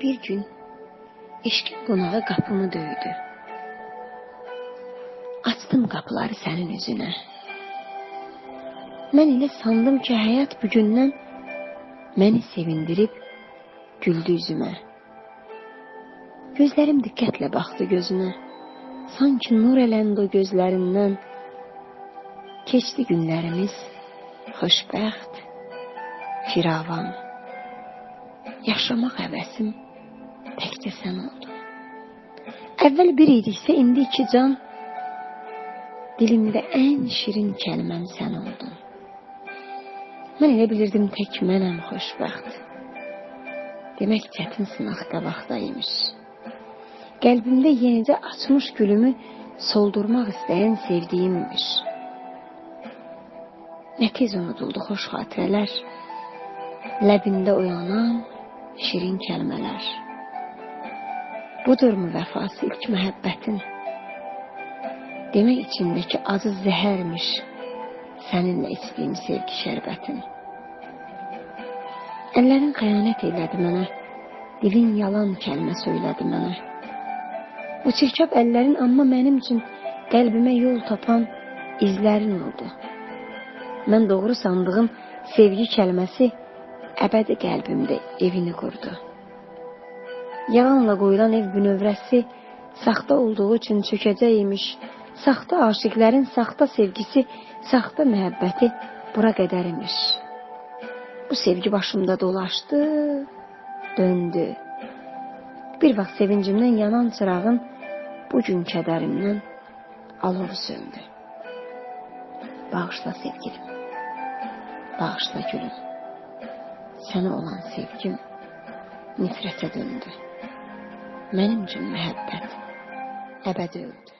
bir gün eşkin qonağı qapımı döydü. Açdım qapıları sənin üzünə. Mən elə sandım ki, həyat bugündən məni sevindirib güldü üzümə. Gözlərim diqqətlə baxdı gözünə. Sanki nur eləndi o gözlərindən. Keçdi günlərimiz xoşbəxt, firavan. Yaşamaq həvəsim təkcə sən oldu. Əvvəl bir idiksə, indi iki can. Dilimdə ən şirin kəlmən sən oldun. Mən elə bilirdim tək mənəm xoşbəxt. Demək çətin sınaq qabaqdaymış. Qəlbimdə yenicə açmış gülümü soldurmaq istəyən sevdiyimmiş. Nə tez unuduldu xoş xatirələr, ləbində oyanan şirin kəlmələr. Budurmu vəfası ilk məhəbbətin? Demək içindəki acı zəhərmiş səninlə içdiyim sevgi şərbətin. Əllərin xəyanət elədi mənə, dilin yalan kəlmə söylədi mənə. Bu çirkab əllərin amma mənim üçün qəlbimə yol tapan izlərin oldu. Mən doğru sandığım sevgi kəlməsi əbədi qəlbimdə evini qurdu. Yalanla qoyulan ev bünövrəsi saxta olduğu üçün çökəcək imiş. Saxta aşiqlərin saxta sevgisi, saxta məhəbbəti bura qədər imiş. Bu sevgi başımda dolaşdı, döndü. Bir vaxt sevincimdən yanan çırağın bu gün kədərimdən alov söndü. Bağışla sevgilim. Bağışla gülüm. Sənə olan sevgim nifrətə döndü. Mənim üçün məhəbbət əbədi öldü.